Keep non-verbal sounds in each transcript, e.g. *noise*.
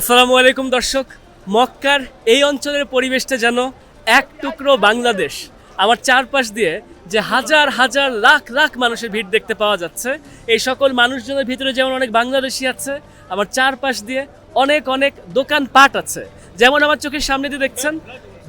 আসসালামু আলাইকুম দর্শক। মক্কার এই অঞ্চলের পরিবেশটা যেন এক টুকরো বাংলাদেশ। আমার চারপাশ দিয়ে যে হাজার হাজার, লাখ লাখ মানুষের ভিড় দেখতে পাওয়া যাচ্ছে। এই সকল মানুষজনের ভিতরে যেমন অনেক বাংলাদেশি আছে, আমার চারপাশ দিয়ে অনেক অনেক দোকান পাট আছে। যেমন আমার চোখের সামনে দিয়ে দেখছেন,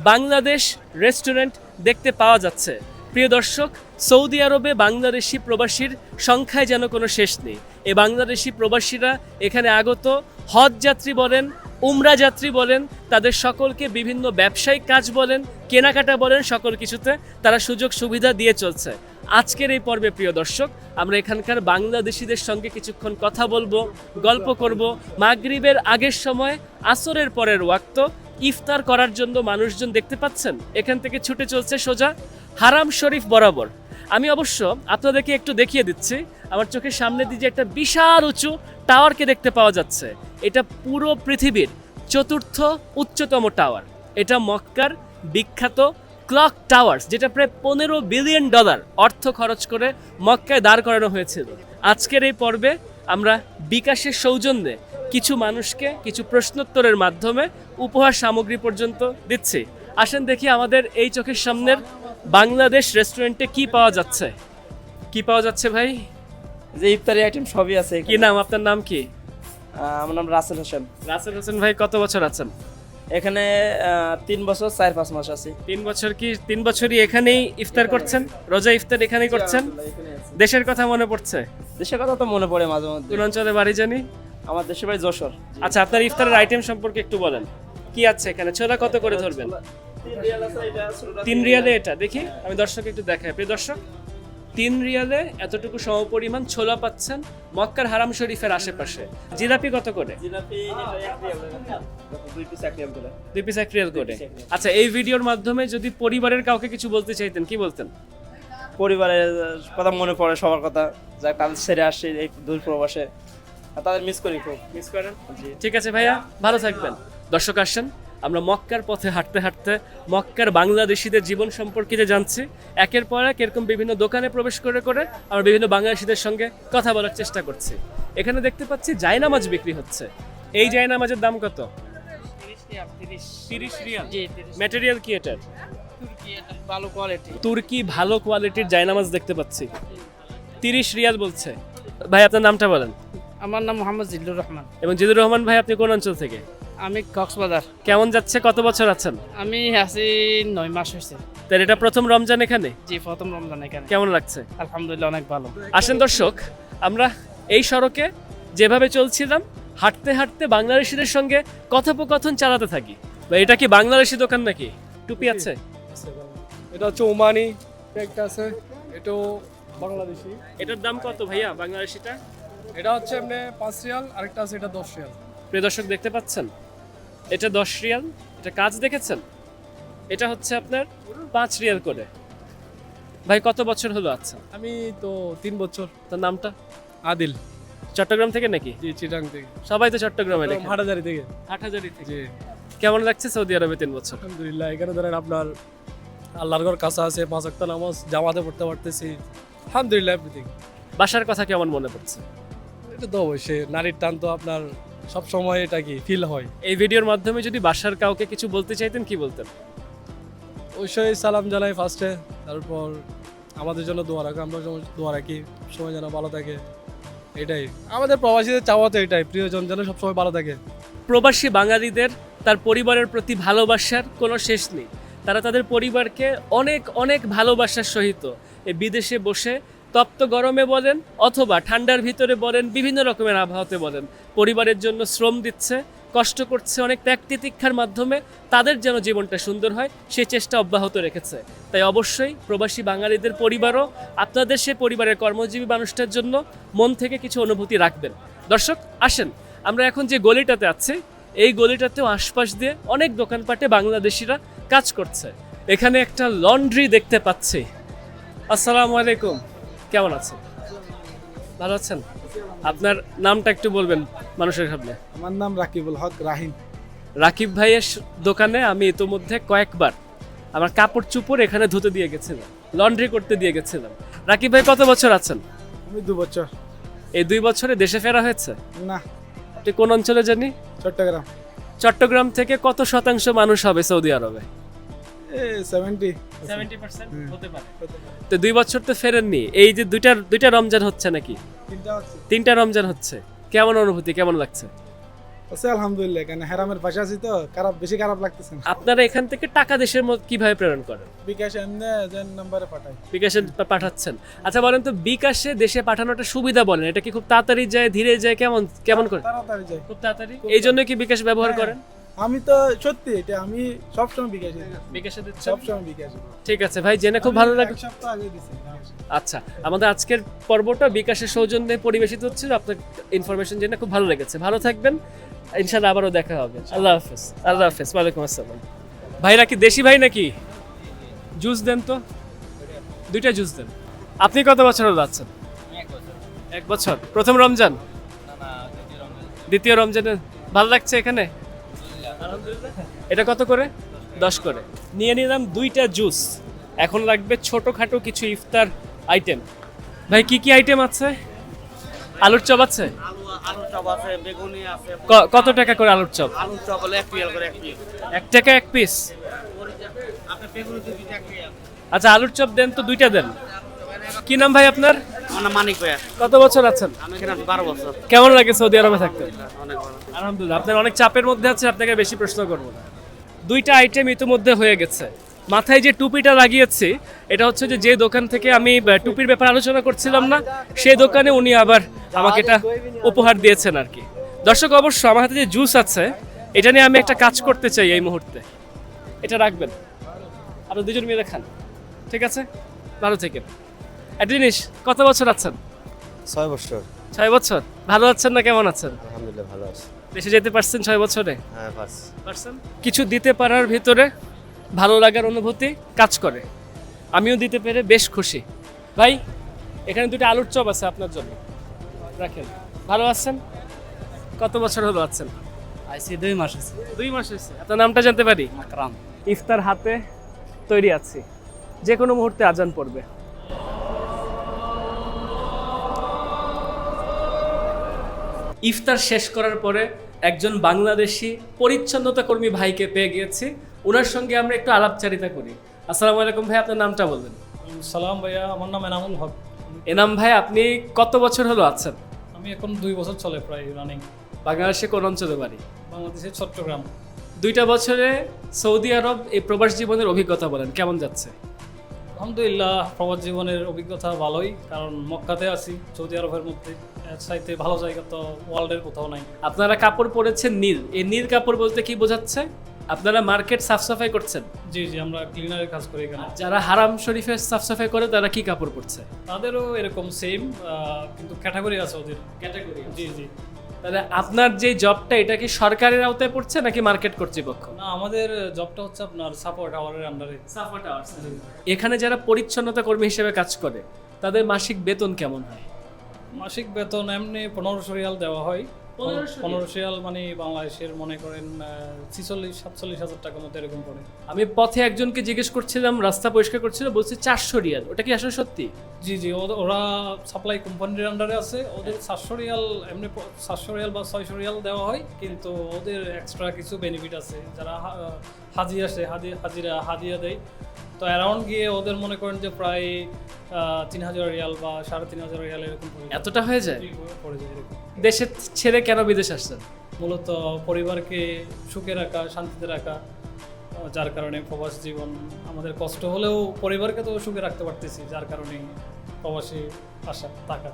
বাংলাদেশ রেস্টুরেন্ট দেখতে পাওয়া যাচ্ছে। প্রিয় দর্শক, সৌদি আরবে বাংলাদেশি প্রবাসীর সংখ্যায় যেন কোনো শেষ নেই। এই বাংলাদেশি প্রবাসীরা এখানে আগত হজ যাত্রী বলেন, উমরা যাত্রী বলেন, তাদের সকলকে বিভিন্ন ব্যবসায়িক কাজ বলেন, কেনাকাটা বলেন, সকল কিছুতে তারা সুযোগ সুবিধা দিয়ে চলছে। আজকের এই পর্বে প্রিয় দর্শক, আমরা এখানকার বাংলাদেশিদের সঙ্গে কিছুক্ষণ কথা বলব, গল্প করব, মাগরিবের আগের সময় আসরের পরের ওয়াক্ত ইফতার করার জন্য মানুষজন দেখতে পাচ্ছেন? এখান থেকে ছুটে চলছে সোজা হারাম শরীফ বরাবর। আমি অবশ্য আপনাদেরকে একটু দেখিয়ে দিচ্ছি, আমার চোখের সামনে দিয়ে যে একটা বিশাল উঁচু টাওয়ারকে দেখতে পাওয়া যাচ্ছে। এটা পুরো পৃথিবীর চতুর্থ উচ্চতম টাওয়ার। এটা মক্কার বিখ্যাত ক্লক টাওয়ার্স, যেটা প্রায় পনেরো বিলিয়ন ডলার অর্থ খরচ করে মক্কায় দাঁড় করানো হয়েছিল। আজকের এই পর্বে আমরা বিকাশের সৌজন্যে কিছু মানুষকে কিছু প্রশ্নোত্তরের মাধ্যমে উপহার সামগ্রী পর্যন্ত দিচ্ছি। আসেন দেখি আমাদের এই চোখের সামনের বাংলাদেশ রেস্টুরেন্টে কি পাওয়া যাচ্ছে। কি পাওয়া যাচ্ছে ভাই? যে ইফতারি আইটেম সবই আছে কি নাম? আপনার নাম কি? আমার নাম রাসেল হোসেন। রাসেল হোসেন ভাই কত বছর আছেন? এখানে তিন বছর চার পাঁচ মাস আছি। তিন বছর কি তিন বছরই এখানেই ইফতার করছেন? রোজা ইফতার এখানেই করছেন? দেশের কথা মনে পড়ছে? দেশের কথা তো মনে পড়ে মাঝে মধ্যে। কোন অঞ্চলে বাড়ি জানি? আমার দেশের বাড়ি যশোর। আচ্ছা আপনার ইফতারের আইটেম সম্পর্কে একটু বলেন। কি আছে এখানে? ছোলা কত করে ধরবেন? তিন রিয়ালে এটা দেখি আমি দর্শক একটু দেখাই। প্রিয় দর্শক তিন রিয়ালে এতটুকু সমপরিমাণ ছোলা পাচ্ছেন মক্কার হারাম শরীফের আশেপাশে। জিলাপি কত করে? দুই পিস এক রিয়াল করে। আচ্ছা এই ভিডিওর মাধ্যমে যদি পরিবারের কাউকে কিছু বলতে চাইতেন কি বলতেন? পরিবারের কথা মনে পড়ে সবার কথা যা তাদের ছেড়ে আসছে এই দূর প্রবাসে। তাদের মিস করি খুব। মিস করেন? জি। ঠিক আছে ভাইয়া ভালো থাকবেন। দর্শক আসেন আমরা মক্কার পথে হাঁটতে হাঁটতে মক্কার বাংলাদেশিদের জীবন সম্পর্কিত জানছি একের পর এক এরকম বিভিন্ন দোকানে প্রবেশ করে করে আমরা বিভিন্ন বাংলাদেশিদের সঙ্গে কথা বলার চেষ্টা করছি। এখানে দেখতে পাচ্ছি জায়নামাজ বিক্রি হচ্ছে। এই জায়নামাজের দাম কত? ম্যাটেরিয়াল কি এটার? ভালো কোয়ালিটি তুর্কি ভালো কোয়ালিটির জায়নামাজ দেখতে পাচ্ছি। তিরিশ রিয়াল বলছে। ভাই আপনার নামটা বলেন। আমার নাম মোহাম্মদ জিল্লুর রহমান। এবং জিদুর রহমান ভাই আপনি কোন অঞ্চল থেকে? আমি কক্সবাজার। কেমন যাচ্ছে? কত বছর আছেন? আমি আছি নয় মাস হয়েছে তাহলে এটা প্রথম রমজান এখানে? জি প্রথম রমজান এখানে। কেমন লাগছে? আলহামদুলিল্লাহ অনেক ভালো। আসেন দর্শক আমরা এই সড়কে যেভাবে চলছিলাম হাঁটতে হাঁটতে বাংলাদেশিদের সঙ্গে কথোপকথন চালাতে থাকি। বা এটা কি বাংলাদেশি দোকান নাকি? টুপি আছে। এটা হচ্ছে ওমানি একটা আছে। এটাও বাংলাদেশি। এটার দাম কত ভাইয়া বাংলাদেশিটা? এটা হচ্ছে এমনি পাঁচ রিয়াল আরেকটা আছে এটা দশ রিয়াল। প্রিয় দর্শক দেখতে পাচ্ছেন? এটা দশ রিয়াল। এটা কাজ দেখেছেন? এটা হচ্ছে আপনার পাঁচ রিয়াল করে। ভাই কত বছর হলো আচ্ছা? আমি তো তিন বছর। তার নামটা? আদিল। চট্টগ্রাম থেকে নাকি? জি চিটাং থেকে। সবাই তো চট্টগ্রামে হাটাজারি থেকে। হাটহাজারি থেকে। কেমন লাগছে সৌদি আরবে তিন বছর? আলহামদুলিল্লাহ এখানে ধরেন আপনার আল্লাহর ঘর কাছে আছে পাঁচ একটা নামাজ জামাতে পড়তে পারতেছি। আলহামদুলিল্লাহ এভরিথিং বাসার কথা কেমন মনে পড়ছে? এটা তো অবশ্যই নারীর টান তো আপনার সব সময় এটা কি ফিল হয়। এই ভিডিওর মাধ্যমে যদি বাসার কাউকে কিছু বলতে চাইতেন কি বলতেন? অবশ্যই সালাম জানাই ফার্স্টে তারপর আমাদের জন্য দোয়া রাখো আমরা দোয়া রাখি সময় যেন ভালো থাকে এটাই। আমাদের প্রবাসীদের চাওয়া তো এটাই প্রিয়জন যেন সবসময় ভালো থাকে। প্রবাসী বাঙালিদের তার পরিবারের প্রতি ভালোবাসার কোনো শেষ নেই। তারা তাদের পরিবারকে অনেক অনেক ভালোবাসার সহিত এই বিদেশে বসে তপ্ত গরমে বলেন অথবা ঠান্ডার ভিতরে বলেন, বিভিন্ন রকমের আবহাওয়াতে বলেন। পরিবারের জন্য শ্রম দিচ্ছে, কষ্ট করছে, অনেক ত্যাগ তিতিক্ষার মাধ্যমে তাদের যেন জীবনটা সুন্দর হয়, সে চেষ্টা অব্যাহত রেখেছে। তাই অবশ্যই প্রবাসী বাঙালিদের পরিবারও আপনাদের সে পরিবারের কর্মজীবী মানুষটার জন্য মন থেকে কিছু অনুভূতি রাখবেন। দর্শক, আসেন, আমরা এখন যে গলিটাতে আছি, এই গলিটাতেও আশপাশ দিয়ে অনেক দোকানপাটে বাংলাদেশিরা কাজ করছে। এখানে একটা লন্ড্রি দেখতে পাচ্ছি। আসসালামু আলাইকুম। কেমন আছেন? ভালো আছেন? আপনার নামটা একটু বলবেন মানুষের সামনে। আমার নাম রাকিবুল হক রাহিম। রাকিব ভাইয়ের দোকানে আমি ইতোমধ্যে কয়েকবার আমার কাপড় চুপড় এখানে ধুতে দিয়ে গেছিলাম লন্ড্রি করতে দিয়ে গেছিলাম। রাকিব ভাই কত বছর আছেন? আমি দু বছর। এই দুই বছরে দেশে ফেরা হয়েছে? না। আপনি কোন অঞ্চলে জানি? চট্টগ্রাম। চট্টগ্রাম থেকে কত শতাংশ মানুষ হবে সৌদি আরবে? তো দুই বছর তো ফেরেননি। এই যে দুইটা দুইটা রমজান হচ্ছে নাকি? তিনটা রমজান হচ্ছে। কেমন অনুভূতি কেমন লাগছে? আছে আলহামদুলিল্লাহ কেন হেরামের পাশে আছি তো খারাপ বেশি খারাপ লাগতেছে না। আপনারা এখান থেকে টাকা দেশের মধ্যে কীভাবে প্রেরণ করেন? বিকাশ এমনি যেন নাম্বারে পাঠাই বিকাশে পাঠাচ্ছেন। আচ্ছা বলেন তো বিকাশে দেশে পাঠানোটা সুবিধা বলেন। এটা কি খুব তাড়াতাড়ি যায় ধীরে যায় কেমন কেমন করে? তাড়াতাড়ি যাই খুব তাড়াতাড়ি। এই জন্য কি বিকাশ ব্যবহার হ্যাঁ। করেন আমি তো সত্যি এটা আমি সবসময় বিকাশে। বিকাশে দিচ্ছেন? সবসময় বিকাশে ঠিক আছে ভাই জেনে খুব ভালো লাগল। সপ্তাহ আগে দিছি আচ্ছা আমাদের আজকের পর্বটা বিকাশের সৌজন্যে পরিবেশিত হচ্ছে আপনার ইনফরমেশন জেনে খুব ভালো লেগেছে। ভালো থাকবেন ইনশাল্লাহ আবারও দেখা হবে। আল্লাহ হাফেজ আল্লাহ হাফেজ ওয়ালাইকুম আসসালাম। ভাইরা কি দেশি ভাই নাকি? জুস দেন তো। দুইটা জুস দেন। আপনি কত বছর হলো আছেন? এক বছর। প্রথম রমজান। দ্বিতীয় রমজানে ভালো লাগছে এখানে? এটা কত করে? দশ করে। নিয়ে নিলাম দুইটা জুস। এখন লাগবে ছোটোখাটো কিছু ইফতার আইটেম। ভাই কি কি আইটেম আছে? আলুর চপ আছে? কত টাকা করে আলুর চপ? আলুর চপ হলে এক করে এক পিস। এক টাকা এক পিস? আচ্ছা আলুর চপ দেন তো দুইটা দেন। কি নাম ভাই আপনার? আমার মানিক ভাইয়া। কত বছর আছেন? আমি বারো বছর। কেমন লাগে সৌদি আরবে থাকতে? অনেক আলহামদুলিল্লাহ আপনার অনেক চাপের মধ্যে আছে আপনাকে বেশি প্রশ্ন করব না। দুইটা আইটেম ইতিমধ্যে হয়ে গেছে। মাথায় যে টুপিটা লাগিয়েছি এটা হচ্ছে যে যে দোকান থেকে আমি টুপির ব্যাপারে আলোচনা করছিলাম না সেই দোকানে উনি আবার আমাকে এটা উপহার দিয়েছেন আর কি। দর্শক অবশ্য আমার হাতে যে জুস আছে এটা নিয়ে আমি একটা কাজ করতে চাই এই মুহূর্তে। এটা রাখবেন। আপনি দুজন মিলে খান। ঠিক আছে? ভালো থেকেন। একটা জিনিস কত বছর আছেন? ছয় বছর। ছয় বছর। ভালো আছেন না কেমন আছেন? আলহামদুলিল্লাহ ভালো আছি। দেশে যেতে পারছেন ছয় বছরে? হ্যাঁ পারছি। পারছেন? কিছু দিতে পারার ভিতরে ভালো লাগার অনুভূতি কাজ করে। আমিও দিতে পেরে বেশ খুশি। ভাই এখানে দুটো আলুর চপ আছে আপনার জন্য। রাখেন। ভালো আছেন? কত বছর হলো আছেন? আইসি দুই মাস আছে দুই মাস হয়েছে। আপনার নামটা জানতে পারি? আকরাম ইফতার হাতে তৈরি আছি। যে কোনো মুহূর্তে আজান পড়বে। ইফতার শেষ করার পরে একজন বাংলাদেশি পরিচ্ছন্নতা কর্মী ভাইকে পেয়ে গিয়েছি। ওনার সঙ্গে আমরা একটু আলাপচারিতা করি। আসসালামু আলাইকুম ভাই আপনার নামটা বলবেন। সালাম ভাইয়া আমার নাম এনামুল হক। এনাম ভাই আপনি কত বছর হলো আছেন? আমি এখন দুই বছর চলে প্রায় রানিং বাংলাদেশে কোন অঞ্চলে বাড়ি? বাংলাদেশের চট্টগ্রাম। দুইটা বছরে সৌদি আরব এই প্রবাস জীবনের অভিজ্ঞতা বলেন কেমন যাচ্ছে? আলহামদুলিল্লাহ প্রবাস জীবনের অভিজ্ঞতা ভালোই কারণ মক্কাতে আছি সৌদি আরবের মধ্যে। চাইতে ভালো জায়গা তো ওয়ার্ল্ডের কোথাও নাই। আপনারা কাপড় পরেছেন নীল। এই নীল কাপড় বলতে কি বোঝাচ্ছে? আপনারা মার্কেট সাফ সাফাই করছেন। জি জি আমরা ক্লিনারের কাজ করি এখানে। যারা হারাম শরীফের সাফ সাফাই করে তারা কি কাপড় পরছে? তাদেরও এরকম সেম কিন্তু ক্যাটাগরি আছে ওদের। ক্যাটাগরি জি জি। তাহলে আপনার যে জবটা এটা কি সরকারের আওতায় পড়ছে নাকি মার্কেট কর্তৃপক্ষ? না আমাদের জবটা হচ্ছে আপনার সাপোর্ট আওয়ারের আন্ডারে এখানে যারা পরিচ্ছন্নতা কর্মী হিসেবে কাজ করে তাদের মাসিক বেতন কেমন হয়? মাসিক বেতন এমনি পনেরোশো রিয়াল দেওয়া হয়। 1500 পনেরোশো রিয়াল মানে বাংলাদেশের মনে করেন ছিচল্লিশ সাতচল্লিশ হাজার টাকার মতো এরকম পড়ে আমি পথে একজনকে জিজ্ঞেস করছিলাম রাস্তা পরিষ্কার করছিল বলছে চারশো রিয়াল। ওটা কি আসলে সত্যি? জি জি ওরা সাপ্লাই কোম্পানির আন্ডারে আছে। ওদের সাতশো রিয়াল এমনি সাতশো রিয়াল বা ছয়শো রিয়াল দেওয়া হয় কিন্তু ওদের এক্সট্রা কিছু বেনিফিট আছে। যারা হাজি আসে হাজি হাজিরা হাজিয়া দেয়। তো অ্যারাউন্ড গিয়ে ওদের মনে করেন যে প্রায় তিন হাজার রিয়াল বা সাড়ে তিন হাজার রিয়াল এরকম এতটা হয়ে যায়? পড়ে যায় এরকম। দেশে ছেড়ে কেন বিদেশ আসছেন? মূলত পরিবারকে সুখে রাখা শান্তিতে রাখা যার কারণে প্রবাস জীবন আমাদের কষ্ট হলেও পরিবারকে তো সুখে রাখতে পারতেছি যার কারণে প্রবাসী আসা টাকা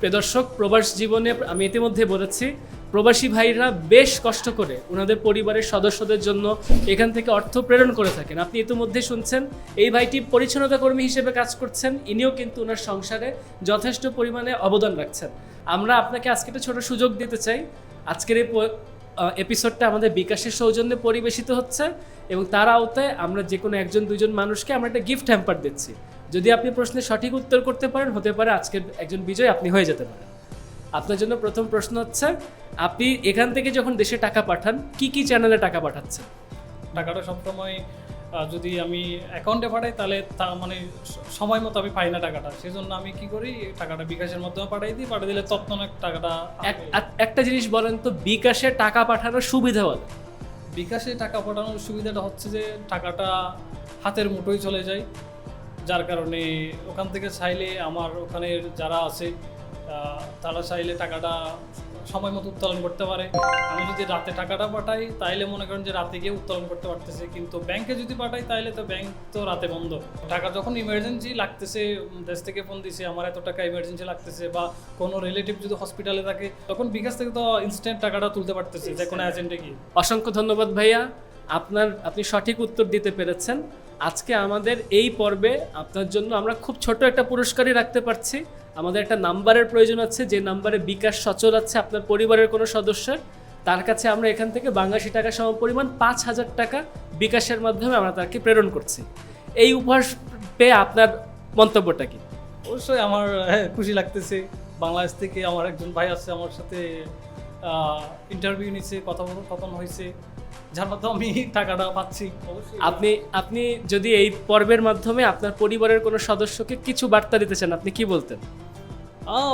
প্রিয় দর্শক, প্রবাস জীবনে আমি ইতিমধ্যে বলেছি, প্রবাসী ভাইরা বেশ কষ্ট করে ওনাদের পরিবারের সদস্যদের জন্য এখান থেকে অর্থ প্রেরণ করে থাকেন। আপনি ইতিমধ্যে শুনছেন, এই ভাইটি পরিচ্ছন্নতা কর্মী হিসেবে কাজ করছেন, ইনিও কিন্তু ওনার সংসারে যথেষ্ট পরিমাণে অবদান রাখছেন। আমরা আপনাকে আজকে একটা ছোট সুযোগ দিতে চাই। আজকের এই এপিসোডটা আমাদের বিকাশের সৌজন্যে পরিবেশিত হচ্ছে এবং তার আওতায় আমরা যে কোনো একজন, দুজন মানুষকে আমরা একটা গিফট হ্যাম্পার দিচ্ছি। যদি আপনি প্রশ্নের সঠিক উত্তর করতে পারেন হতে পারে আজকের একজন বিজয় আপনি হয়ে যেতে পারেন। আপনার জন্য প্রথম প্রশ্ন হচ্ছে আপনি এখান থেকে যখন দেশে টাকা পাঠান কি কি চ্যানেলে টাকা পাঠাচ্ছেন? টাকাটা সবসময় যদি আমি অ্যাকাউন্টে পাঠাই তাহলে তা মানে সময় মতো আমি পাই না টাকাটা। সেই জন্য আমি কি করি টাকাটা বিকাশের মাধ্যমে পাঠাই দিই পাঠিয়ে দিলে তৎক্ষণাৎ টাকাটা এক- এক- একটা জিনিস বলেন তো বিকাশে টাকা পাঠানোর সুবিধা বলেন বিকাশে টাকা পাঠানোর সুবিধাটা হচ্ছে যে টাকাটা হাতের মুঠোয় চলে যায়। যার কারণে ওখান থেকে চাইলে আমার ওখানে যারা আছে তারা চাইলে টাকাটা সময় মতো উত্তোলন করতে পারে। আমি যদি রাতে টাকাটা পাঠাই, তাইলে মনে করেন যে রাতে গিয়ে উত্তোলন করতে পারতেছে। কিন্তু ব্যাংকে যদি পাঠাই, তাইলে তো ব্যাংক তো রাতে বন্ধ। টাকা যখন ইমার্জেন্সি লাগতেছে দেশ থেকে ফোন দিছে, আমার এত টাকা ইমার্জেন্সি লাগতেছে বা কোনো রিলেটিভ যদি হসপিটালে থাকে, তখন বিকাশ থেকে তো ইনস্ট্যান্ট টাকাটা তুলতে পারতেছে যে কোনো এজেন্টে গিয়ে। অসংখ্য ধন্যবাদ ভাইয়া। আপনার, আপনি সঠিক উত্তর দিতে পেরেছেন। আজকে আমাদের এই পর্বে আপনার জন্য আমরা খুব ছোট একটা পুরস্কারই রাখতে পারছি। আমাদের একটা নাম্বারের প্রয়োজন আছে যে নাম্বারে বিকাশ সচল আছে আপনার পরিবারের কোনো সদস্যের। তার কাছে আমরা এখান থেকে বাংলাদেশি টাকা সম পরিমাণ পাঁচ হাজার টাকা বিকাশের মাধ্যমে আমরা তাকে প্রেরণ করছি। এই উপহার পেয়ে আপনার মন্তব্যটা কি? অবশ্যই আমার হ্যাঁ, খুশি লাগতেছে। বাংলাদেশ থেকে আমার একজন ভাই আছে আমার সাথে ইন্টারভিউ নিচ্ছে কথা কথন হয়েছে যার মাধ্যমে আমি টাকাটা পাচ্ছি। আপনি আপনি যদি এই পর্বের মাধ্যমে আপনার পরিবারের কোনো সদস্যকে কিছু বার্তা দিতে চান আপনি কি বলতেন?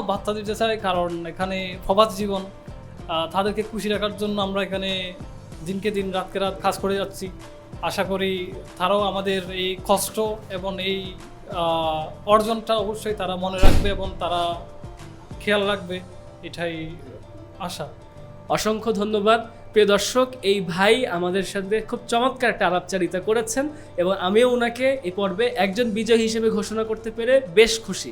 বার্তা দিতে চাই কারণ এখানে প্রবাস জীবন। তাদেরকে খুশি রাখার জন্য আমরা এখানে দিনকে দিন রাতকে রাত কাজ করে যাচ্ছি। আশা করি তারাও আমাদের এই কষ্ট এবং এই অর্জনটা অবশ্যই তারা মনে রাখবে এবং তারা খেয়াল রাখবে এটাই আশা। অসংখ্য ধন্যবাদ। প্রিয় দর্শক, এই ভাই আমাদের সাথে খুব চমৎকার একটা আলাপচারিতা করেছেন এবং আমিও ওনাকে এই পর্বে একজন বিজয় হিসেবে ঘোষণা করতে পেরে বেশ খুশি।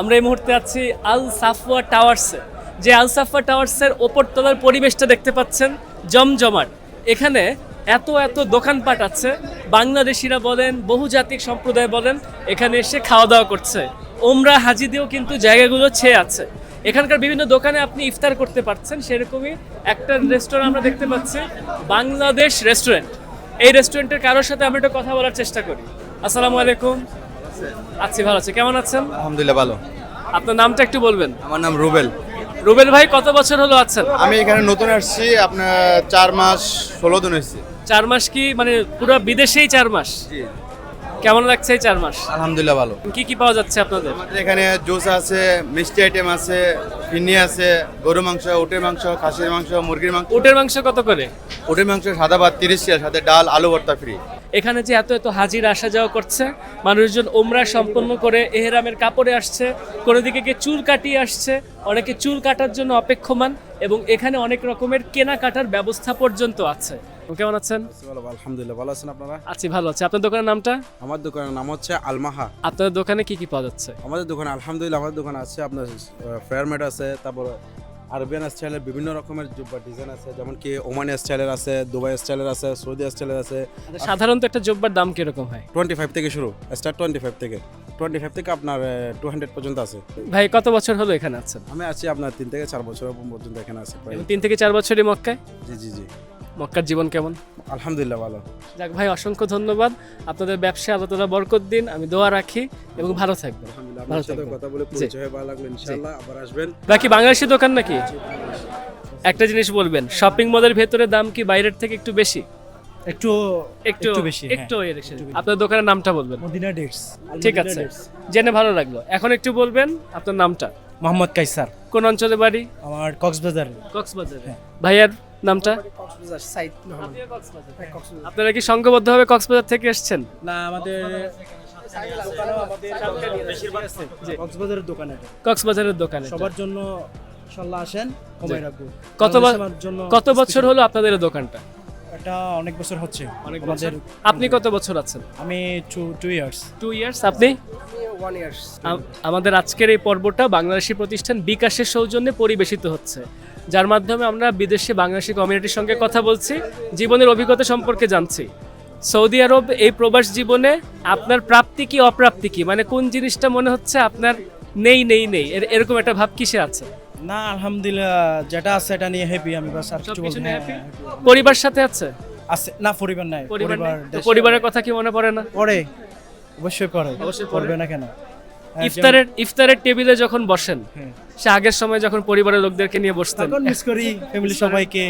আমরা এই মুহূর্তে আছি আল সাফওয়া টাওয়ার্সে। যে আল সাফওয়া টাওয়ার্সের ওপরতলার পরিবেশটা দেখতে পাচ্ছেন, জমজমাট। এখানে এত এত দোকানপাট আছে, বাংলাদেশিরা বলেন, বহুজাতিক সম্প্রদায় বলেন, এখানে এসে খাওয়া দাওয়া করছে। ওমরা হাজি দিয়েও কিন্তু জায়গাগুলো ছেয়ে আছে। এখানকার বিভিন্ন দোকানে আপনি ইফতার করতে পারছেন সেরকমই একটা রেস্টুরেন্ট আমরা দেখতে পাচ্ছি বাংলাদেশ রেস্টুরেন্ট এই রেস্টুরেন্টের কারোর সাথে আমি একটু কথা বলার চেষ্টা করি। আসসালামু আলাইকুম। আছি ভালো আছে। কেমন আছেন? আলহামদুলিল্লাহ ভালো। আপনার নামটা একটু বলবেন। আমার নাম রুবেল। রুবেল ভাই কত বছর হলো আছেন? আমি এখানে নতুন আসছি আপনার চার মাস ষোলো দিন এসেছি চার মাস কি মানে পুরো বিদেশেই চার মাস? কেমন লাগছে এই চার মাস? আলহামদুলিল্লাহ ভালো। কি কি পাওয়া যাচ্ছে আপনাদের? আমাদের এখানে জুস আছে মিষ্টি আইটেম আছে ফিন্নি আছে গরু মাংস উটের মাংস খাসির মাংস মুরগির মাংস। উটের মাংস কত করে? উটের মাংস সাদা ভাত তিরিশ টাকা সাথে ডাল আলু ভর্তা ফ্রি এখানে যে এত এত হাজির আসা যাওয়া করছে মানুষজন ওমরা সম্পন্ন করে এহেরামের কাপড়ে আসছে কোনো দিকে গিয়ে চুল কাটিয়ে আসছে অনেকে চুল কাটার জন্য অপেক্ষমান এবং এখানে অনেক রকমের কেনাকাটার ব্যবস্থা পর্যন্ত আছে। কেমন আছেন? আলহামদুলিল্লাহ ভালো আছেন আপনারা? আছি ভালো আছে। আপনার দোকানের নামটা? আমার দোকানের নাম হচ্ছে আলমাহা। আপনার দোকানে কি কি পাওয়া যাচ্ছে? আমাদের দোকানে আলহামদুলিল্লাহ আমাদের দোকানে আছে আপনার ফেয়ারমেট আছে তারপর আরবিয়ান স্টাইলের বিভিন্ন রকমের জুব্বা ডিজাইন আছে যেমন কি ওমান স্টাইলের আছে দুবাই স্টাইলের আছে সৌদি স্টাইলের আছে। আচ্ছা, সাধারণত একটা জুব্বার দাম কীরকম হয়? টোয়েন্টি ফাইভ থেকে শুরু স্টার্ট টোয়েন্টি ফাইভ থেকে। টোয়েন্টি ফাইভ থেকে আপনার টু হান্ড্রেড পর্যন্ত আছে। ভাই কত বছর হলো এখানে আছেন? আমি আছি আপনার তিন থেকে চার বছর পর্যন্ত এখানে আছি তিন থেকে চার বছরই মক্কায়? জি জি জি। মক্কার জীবন কেমন? আলহামদুলিল্লাহ ভালো। যাক ভাই অসংখ্য ধন্যবাদ। আপনাদের ব্যবসায় আল্লাহ তালা বরকত দিন। আমি দোয়া রাখি এবং ভালো থাকবেন। ভালো থাকবেন। কথা বলে পরিচয় ভালো লাগল ইনশাআল্লাহ আবার আসবেন। বাকি বাংলাদেশি দোকান নাকি? একটা জিনিস বলবেন শপিং মলের ভেতরে দাম কি বাইরের থেকে একটু বেশি? একটু একটু একটু বেশি, হ্যাঁ। একটু আপনার দোকানের নামটা বলবেন। মদিনা ডেটস। ঠিক আছে। জেনে ভালো লাগল। এখন একটু বলবেন আপনার নামটা। মোহাম্মদ কাইসার। কোন অঞ্চলে বাড়ি? আমার কক্সবাজার। কক্সবাজারে। ভাইয়ার নামটা? আপনারা কি সংঘবদ্ধভাবে কক্সবাজার থেকে এসেছেন? না আমাদের কক্সবাজারের দোকানে। কক্সবাজারের দোকানে। সবার জন্য ইনশাল্লাহ আসেন কমাই রাখব। কত জন্য কত বছর হলো আপনাদের এই দোকানটা? এটা অনেক বছর হচ্ছে। অনেক আমাদের আপনি কত বছর আছেন? আমি two two years two years আপনি? আমাদের আজকের এই পর্বটা বাংলাদেশি প্রতিষ্ঠান বিকাশের সৌজন্যে পরিবেশিত হচ্ছে। যার মাধ্যমে আমরা বিদেশে বাংলাদেশি কমিউনিটির সঙ্গে কথা বলছি জীবনের অভিজ্ঞতা সম্পর্কে জানছি। সৌদি আরব এই প্রবাস জীবনে আপনার প্রাপ্তি কি অপ্রাপ্তি কি? মানে কোন জিনিসটা মনে হচ্ছে আপনার নেই নেই নেই? এরকম একটা ভাব কিসে আছে? না আলহামদুলিল্লাহ যেটা আছে এটা নিয়ে হ্যাপি আমি বাস আর কিছু happy? পরিবার সাথে আছে? আছে। না পরিবার নাই। পরিবার তো পরিবারের কথা কি মনে পড়ে না? পরে অবশ্যই পরে অবশ্যই পড়বে না কেন? ইফতারের ইফতারের টেবিলে যখন বসেন হ্যাঁ। সে আগের সময় যখন পরিবারের লোকদেরকে নিয়ে বসতেন। এখন মিস করি ফ্যামিলি সবাইকে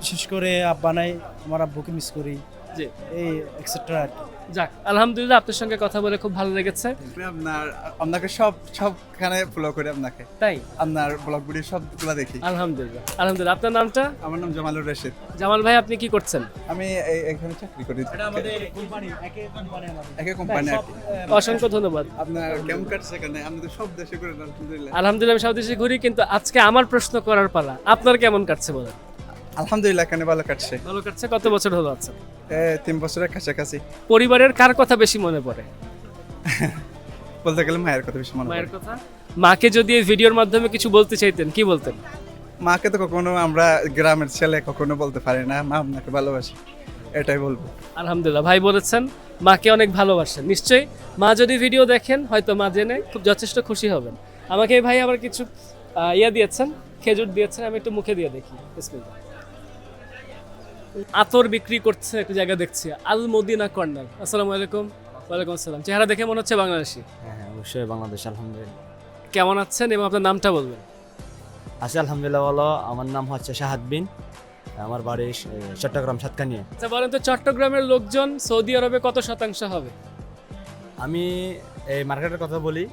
বিশেষ করে আব্বা নাই আমার আব্বুকে মিস করি। জি। এই এক্সেট্রা আর কি। যাক আলহামদুলিল্লাহ আপনার সঙ্গে কথা বলে খুব ভালো লেগেছে। আপনার আপনাকে সব সবখানে ফলো করি আপনাকে। তাই? আপনার ব্লগগুলি সবগুলো দেখি। আলহামদুলিল্লাহ আলহামদুলিল্লাহ। আপনার নামটা? আমার নাম জামালুর রশিদ। জামাল ভাই আপনি কি করছেন? আমি এখানে চাকরি করি। এটা আমাদের কোম্পানি একে কোম্পানি আমাদের। একে কোম্পানি অসংখ্য ধন্যবাদ। আপনার কেমন কাটছে এখানে আপনি তো সব দেশে করেন আলহামদুলিল্লাহ। আলহামদুলিল্লাহ আমি সব দেশে ঘুরি কিন্তু আজকে আমার প্রশ্ন করার পালা। আপনার কেমন কাটছে বলেন? আলহামদুলিল্লাহ এখানে ভালো কাটছে। ভালো কাটছে কত বছর হলো আছেন তিন বছরের কাছাকাছি। পরিবারের কার কথা বেশি মনে পড়ে? *laughs* বলতে গেলে মায়ের কথা বেশি মনে মায়ের কথা? মাকে যদি এই ভিডিওর মাধ্যমে কিছু বলতে চাইতেন কি বলতেন? মাকে তো কখনো আমরা গ্রামের ছেলে কখনো বলতে পারি না মা আপনাকে ভালোবাসি এটাই বলব। আলহামদুলিল্লাহ ভাই বলেছেন মাকে অনেক ভালোবাসেন। নিশ্চয়ই মা যদি ভিডিও দেখেন হয়তো মা জেনে খুব যথেষ্ট খুশি হবেন। আমাকে ভাই আবার কিছু ইয়া দিয়েছেন খেজুর দিয়েছেন আমি একটু মুখে দিয়ে দেখি। বিসমিল্লাহ। আতর বিক্রি করছে একটা জায়গা দেখছি আল মদিনা কর্নার। আসসালামু আলাইকুম। ওয়ালাইকুম আসসালাম। চেহারা দেখে মনে হচ্ছে বাংলাদেশি? হ্যাঁ হ্যাঁ অবশ্যই বাংলাদেশ আলহামদুলিল্লাহ। কেমন আছেন এবং আপনার নামটা বলবেন? আছি আলহামদুলিল্লাহ বলো আমার নাম হচ্ছে শাহাদ বিন। আমার বাড়ি চট্টগ্রাম সাতকানিয়া। আচ্ছা বলেন তো চট্টগ্রামের লোকজন সৌদি আরবে কত শতাংশ হবে? আমি এই মার্কেটের কথা বলি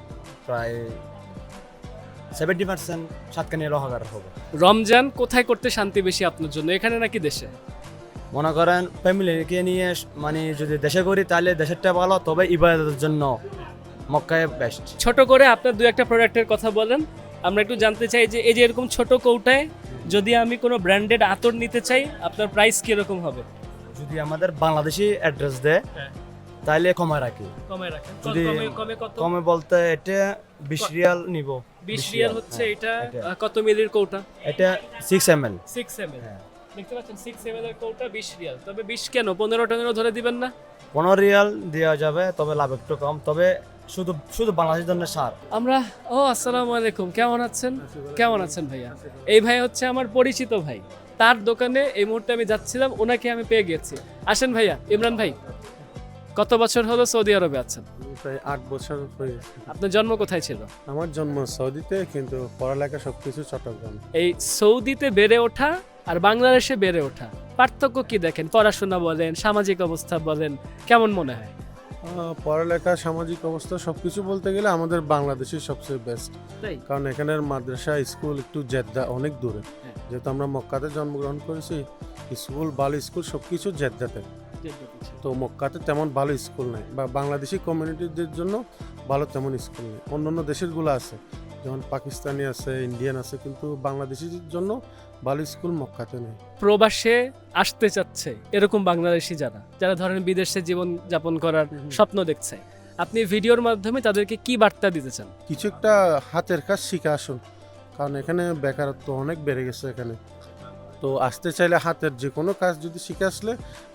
প্রায় সেভেন্টি পার্সেন্ট সাতকানিয়া রহাগার হবে। রমজান কোথায় করতে শান্তি বেশি আপনার জন্য? এখানে নাকি দেশে? মনে করেন ফ্যামিলিকে নিয়ে মানে যদি দেশে করি তাহলে দেশেরটা ভালো তবে ইবাদতের জন্য মক্কায় বেস্ট ছোট করে আপনার দু একটা প্রোডাক্টের কথা বলেন। আমরা একটু জানতে চাই যে এই যে এরকম ছোট কৌটায় যদি আমি কোনো ব্র্যান্ডেড আতর নিতে চাই আপনার প্রাইস কীরকম হবে? যদি আমাদের বাংলাদেশি অ্যাড্রেস দেয় হ্যাঁ। তাহলে কমায় রাখি। কমে রাখেন। যদি কমে কমে বলতে এটা বিশ রিয়াল নিব। 20 রিয়াল হচ্ছে হ্যাঁ, এটা। কত মিলির কৌটা? এটা সিক্স এম এল 6 এমএল হ্যাঁ। দেখতে পাচ্ছেন 6 এমএল এর কৌটা 20 রিয়াল তবে 20 কেন? 15 টনেরও ধরে দিবেন না? পনেরো রিয়াল দেওয়া যাবে তবে লাভ একটু কম। তবে শুধু শুধু বাংলাদেশের জন্য সার। আমরা ও আসসালামু আলাইকুম। কেমন আছেন? কেমন আছেন ভাইয়া? এই ভাই হচ্ছে আমার পরিচিত ভাই। তার দোকানে এই মুহূর্তে আমি যাচ্ছিলাম ওনাকে আমি পেয়ে গেছি। আসেন ভাইয়া ইমরান ভাই কত বছর হলো সৌদি আরবে আছেন? প্রায় আট বছর হয়ে গেছে। আপনার জন্ম কোথায় ছিল? আমার জন্ম সৌদিতে কিন্তু পড়ালেখা সব কিছু চট্টগ্রাম। এই সৌদিতে বেড়ে ওঠা আর বাংলাদেশে বেড়ে ওঠা। পার্থক্য কি দেখেন? পড়াশোনা বলেন সামাজিক অবস্থা বলেন কেমন মনে হয়? পড়ালেখা সামাজিক অবস্থা সব কিছু বলতে গেলে আমাদের বাংলাদেশই সবচেয়ে বেস্ট কারণ এখানের মাদ্রাসা স্কুল একটু জেদ্দা অনেক দূরে। হ্যাঁ। যেহেতু আমরা মক্কাতে জন্মগ্রহণ করেছি স্কুল ভালো স্কুল সব কিছু জেদ্দাতে তো মক্কাতে তেমন ভালো স্কুল নেই বা বাংলাদেশি কমিউনিটিদের জন্য ভালো তেমন স্কুল নেই। অন্য অন্য দেশেরগুলো আছে। যেমন পাকিস্তানি আছে ইন্ডিয়ান আছে কিন্তু বাংলাদেশিদের জন্য ভালো স্কুল মক্কাতে নেই। প্রবাসে আসতে চাচ্ছে এরকম বাংলাদেশি যারা যারা ধরেন বিদেশে জীবন যাপন করার স্বপ্ন দেখছে। আপনি ভিডিওর মাধ্যমে তাদেরকে কি বার্তা দিতে চান? কিছু একটা হাতের কাজ শিখে আসুন কারণ এখানে বেকারত্ব অনেক বেড়ে গেছে এখানে। তো আসতে চাইলে হাতের যে কোনো কাজ যদি শিখে আসলে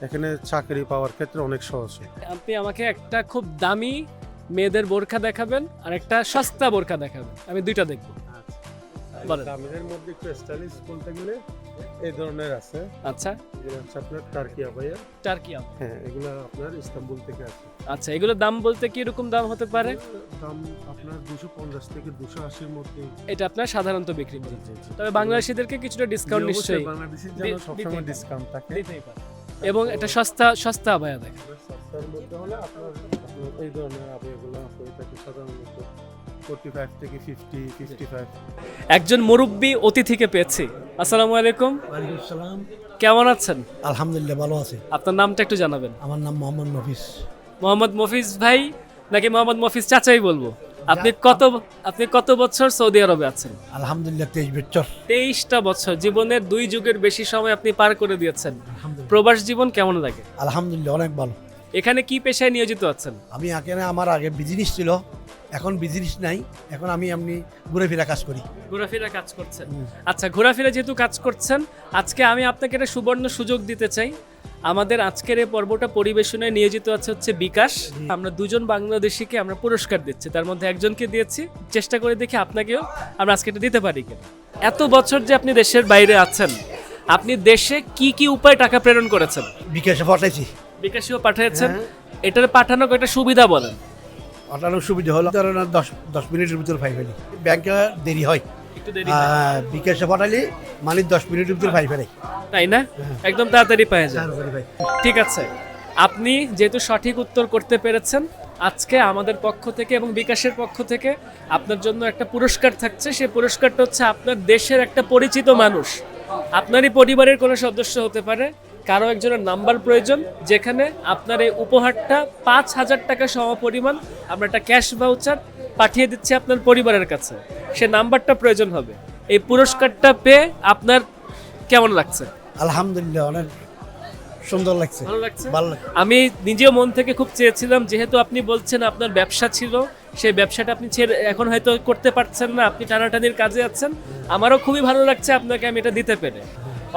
এখানে চাকরি পাওয়ার ক্ষেত্রে অনেক সহজ হয়। আপনি আমাকে একটা খুব দামি মেয়েদের বোরখা দেখাবেন আর একটা সস্তা বোরখা দেখাবেন। আমি দুইটা দেখব। বলেন। দামের মধ্যে একটু স্টাইলিশ বলতে গেলে এই ধরনের আছে। আচ্ছা। এগুলো হচ্ছে আপনার টার্কি আম। হ্যাঁ এগুলো আপনার ইস্তাম্বুল থেকে আছে। আচ্ছা এগুলোর দাম বলতে কি রকম দাম হতে পারে? দাম আপনার দুশো পঞ্চাশ থেকে দুশো আশির মধ্যে। এটা আপনার সাধারণত বিক্রি করে। তবে বাংলাদেশিদেরকে কিছুটা ডিসকাউন্ট নিশ্চয়ই বাংলাদেশের জন্য সবসময় ডিসকাউন্ট থাকে। দিতেই পারে। এবং এটা সস্তা সস্তা আবায়া দেখেন। সস্তার মধ্যে হলে আপনার এই ধরনের আবহাওয়াগুলো হয়ে থাকে সাধারণত ফোর্টি ফাইভ থেকে ফিফটি ফিফটি ফাইভ একজন মুরব্বী অতিথিকে পেয়েছি। আসসালামু আলাইকুম। সালাম কেমন আছেন? আলহামদুলিল্লাহ ভালো আছে। আপনার নামটা একটু জানাবেন। আমার নাম মোহাম্মদ মফিস মোহাম্মদ মফিজ ভাই নাকি মোহাম্মদ মফিজ চাচাই বলব? আপনি কত আপনি কত বছর সৌদি আরবে আছেন? আলহামদুলিল্লাহ তেইশ বছর। তেইশটা বছর জীবনের দুই যুগের বেশি সময় আপনি পার করে দিয়েছেন। প্রবাস জীবন কেমন লাগে? আলহামদুলিল্লাহ অনেক ভালো। এখানে কি পেশায় নিয়োজিত আছেন? আমি এখানে আমার আগে বিজনেস ছিল এখন বিজনেস নাই এখন আমি এমনি ঘুরে ফিরা কাজ করি। ঘোরাফেরা কাজ করছেন। আচ্ছা ঘোরাফেরা যেহেতু কাজ করছেন আজকে আমি আপনাকে একটা সুবর্ণ সুযোগ দিতে চাই। আমাদের আজকের এই পর্বটা পরিবেশনে নিয়োজিত আছে হচ্ছে বিকাশ। আমরা দুজন বাংলাদেশিকে আমরা পুরস্কার দিচ্ছি। তার মধ্যে একজনকে দিয়েছি। চেষ্টা করে দেখি আপনাকেও আমরা আজকে এটা দিতে পারি কিনা। এত বছর যে আপনি দেশের বাইরে আছেন আপনি দেশে কি কি উপায়ে টাকা প্রেরণ করেছেন? বিকাশে পাঠাইছি বিকাশিও পাঠিয়েছেন। এটার পাঠানোর একটা সুবিধা বলেন। পাঠানোর সুবিধা হলো ধরেন দশ দশ মিনিটের ভিতরে পাই ফেলি। ব্যাংকে দেরি হয়। বিকাশে মানে দশ মিনিটের ভিতরে পাই ফেলে। তাই না? একদম তাড়াতাড়ি পাওয়া যায়। ঠিক আছে। আপনি যেহেতু সঠিক উত্তর করতে পেরেছেন আজকে আমাদের পক্ষ থেকে এবং বিকাশের পক্ষ থেকে আপনার জন্য একটা পুরস্কার থাকছে। সেই পুরস্কারটা হচ্ছে আপনার দেশের একটা পরিচিত মানুষ। আপনারই পরিবারের কোনো সদস্য হতে পারে। কারও একজনের নাম্বার প্রয়োজন যেখানে আপনার এই উপহারটা পাঁচ হাজার টাকা সমপরিমাণ আমরা একটা ক্যাশ ভাউচার পাঠিয়ে দিচ্ছি আপনার পরিবারের কাছে। সে নাম্বারটা প্রয়োজন হবে। এই পুরস্কারটা পেয়ে আপনার কেমন লাগছে? আলহামদুলিল্লাহ অনেক সুন্দর লাগছে। ভালো লাগছে? ভালো লাগছে। আমি নিজেও মন থেকে খুব চেয়েছিলাম যেহেতু আপনি বলছেন আপনার ব্যবসা ছিল সেই ব্যবসাটা আপনি ছেড়ে এখন হয়তো করতে পারছেন না আপনি টানাটানির কাজে আছেন। আমারও খুবই ভালো লাগছে আপনাকে আমি এটা দিতে পেরে।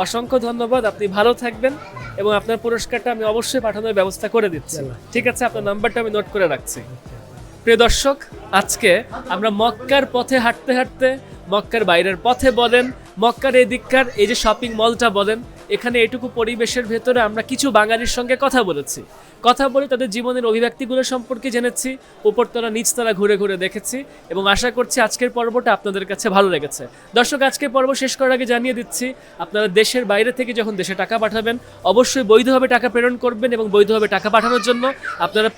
অসংখ্য ধন্যবাদ আপনি ভালো থাকবেন এবং আপনার পুরস্কারটা আমি অবশ্যই পাঠানোর ব্যবস্থা করে দিচ্ছি। ঠিক আছে আপনার নাম্বারটা আমি নোট করে রাখছি। প্রিয় দর্শক আজকে আমরা মক্কার পথে হাঁটতে হাঁটতে মক্কার বাইরের পথে বলেন মক্কার এই দিককার এই যে শপিং মলটা বলেন এখানে এটুকু পরিবেশের ভেতরে আমরা কিছু বাঙালির সঙ্গে কথা বলেছি। কথা বলে তাদের জীবনের অভিব্যক্তিগুলো সম্পর্কে জেনেছি, উপরতলা, নিচতলা ঘুরে ঘুরে দেখেছি এবং আশা করছি আজকের পর্বটা আপনাদের কাছে ভালো লেগেছে। দর্শক, আজকের পর্ব শেষ করার আগে জানিয়ে দিচ্ছি, আপনারা দেশের বাইরে থেকে যখন দেশে টাকা পাঠাবেন, অবশ্যই বৈধভাবে টাকা প্রেরণ করবেন এবং বৈধভাবে টাকা পাঠানোর জন্য আপনারা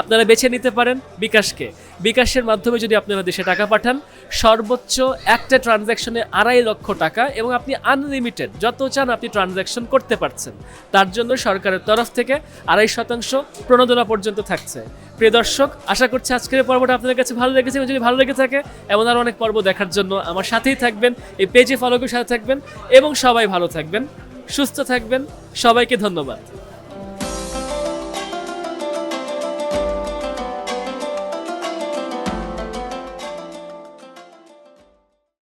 আপনারা বেছে নিতে পারেন বিকাশকে। বিকাশের মাধ্যমে যদি আপনারা দেশে টাকা পাঠান, সর্বোচ্চ একটা ট্রানজ্যাকশনে আড়াই লক্ষ টাকা এবং আপনি আনলিমিটেড যত চান আপনি ট্রানজ্যাকশন করতে পারছেন। তার জন্য সরকারের তরফ থেকে আড়াই শতাংশ প্রণোদনা পর্যন্ত থাকছে। প্রিয় দর্শক, আশা করছি আজকের পর্বটা আপনাদের কাছে ভালো লেগেছে এবং যদি ভালো লেগে থাকে, এমন আরও অনেক পর্ব দেখার জন্য আমার সাথেই থাকবেন, এই পেজে ফলো সাথে থাকবেন এবং সবাই ভালো থাকবেন, সুস্থ থাকবেন, সবাইকে ধন্যবাদ।